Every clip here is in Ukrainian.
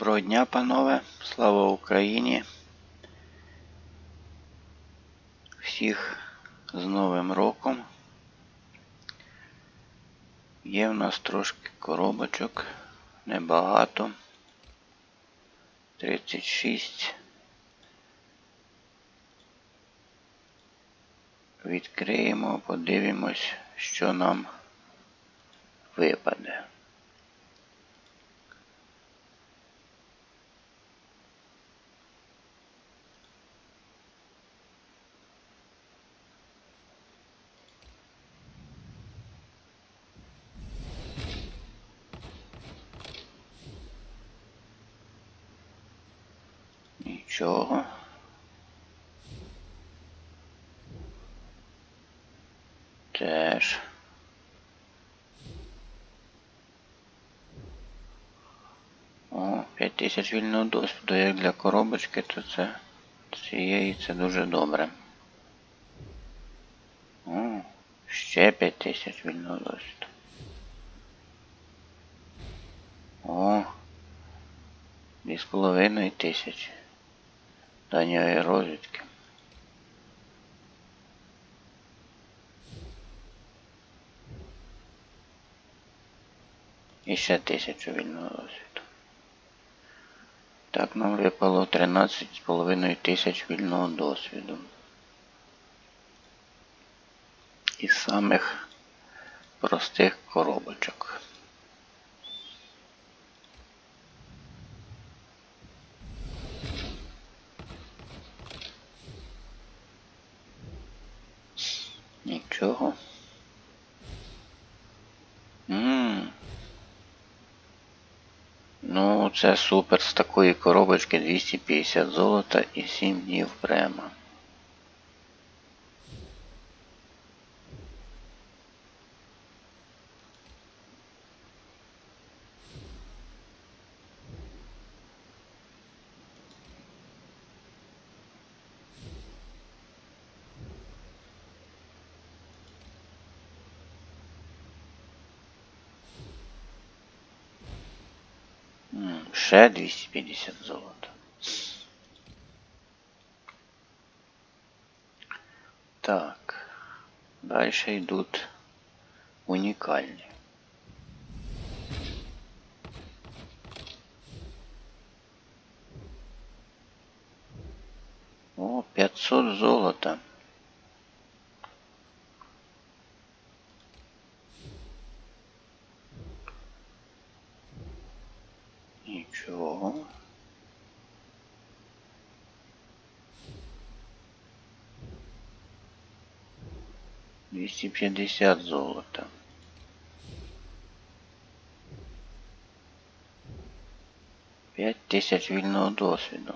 Доброго дня, панове. Слава Україні. Всіх з Новим роком. Є в нас трошки коробочок. Небагато. 36. Відкриємо, подивимось, що нам випаде. Нічого. Теж. О, 5000 вільного досвіду. Як для коробочки, то це цієї це дуже добре. О, ще 5000 вільного досвіду. О, Дві з половиною тисячі. Дані розвідки. І ще тисячу вільного досвіду. Так нам випало 13,5 тисяч вільного досвіду. Із самих простих коробочок. Нічого. Ммм. Ну, це супер з такої коробочки 250 золота і 7 днів према. Ще 250 золота. Так. Далі йдуть унікальні. О, 500 золота. Нічого. Двісті п'ятдесят золота. П'ять тисяч вільного досвіду.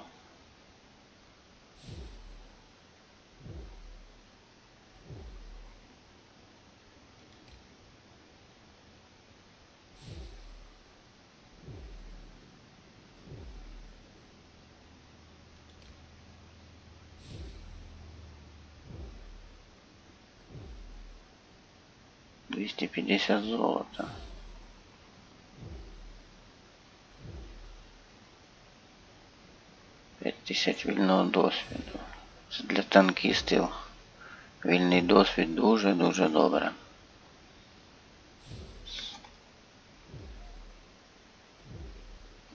Двісті п'ятдесят золота. П'ять тисяч вільного досвіду. Це для танкістів вільний досвід дуже-дуже добре.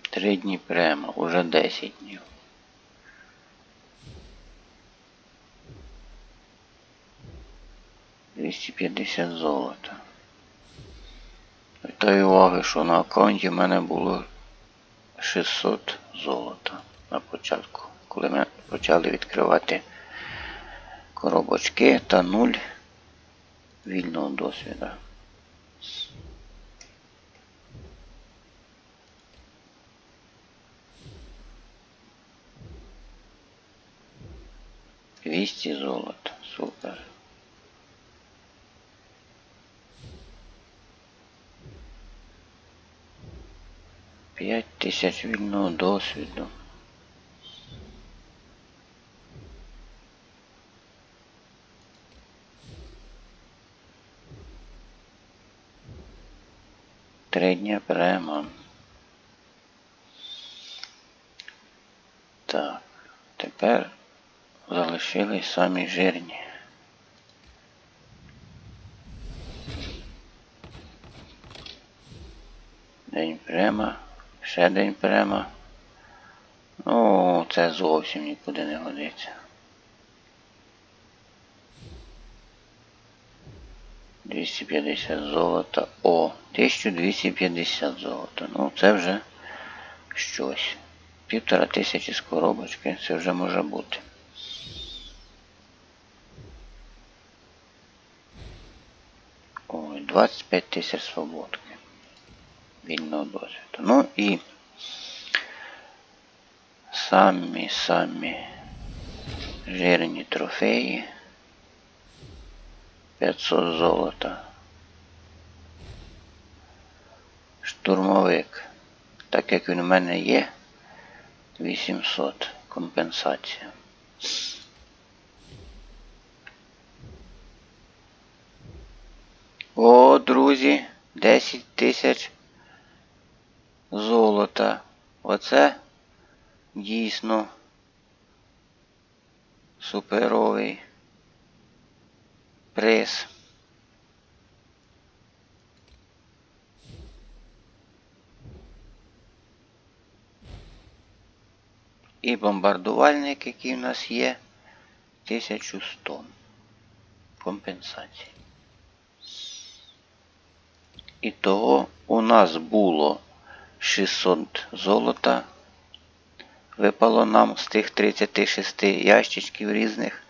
Три дні прямо, уже 10 днів. Двісті п'ятдесят золота. Звертаю уваги, що на аккаунті в мене було 600 золота на початку. Коли ми почали відкривати коробочки та нуль вільного досвіду. Двісті золота. Супер. П'ять тисяч вільного досвіду. Три дня прямо. Тепер залишились самі жирні. День према, ще день према. Ну, це зовсім нікуди не годиться. 250 золота. О, 1250 золота. Ну, це вже щось. Півтора тисячі з коробочки, це вже може бути. Ой, 25 тисяч свободки. Вільного досвіду. Ну і самі самі жирні трофеї. 500 золота. Штурмовик. Так як він у мене є. 800 компенсація. О, друзі, 10 тисяч золота. Оце дійсно суперовий приз. І бомбардувальник, який в нас є, 1100 компенсації. І того у нас було 600 золота. Випало нам з тих 36 ящичків різних.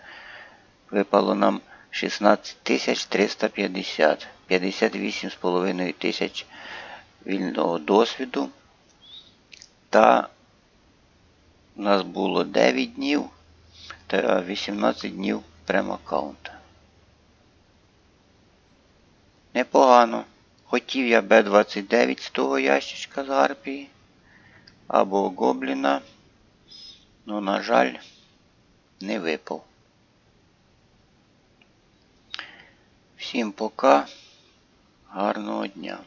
Випало нам 16 350, 58,5 тисяч вільного досвіду. Та у нас було 9 днів та 18 днів прем-аккаунта. Непогано. Хотів я Б29 з того ящичка з Гарпії або Гобліна, ну, на жаль, не випав. Всім пока, гарного дня!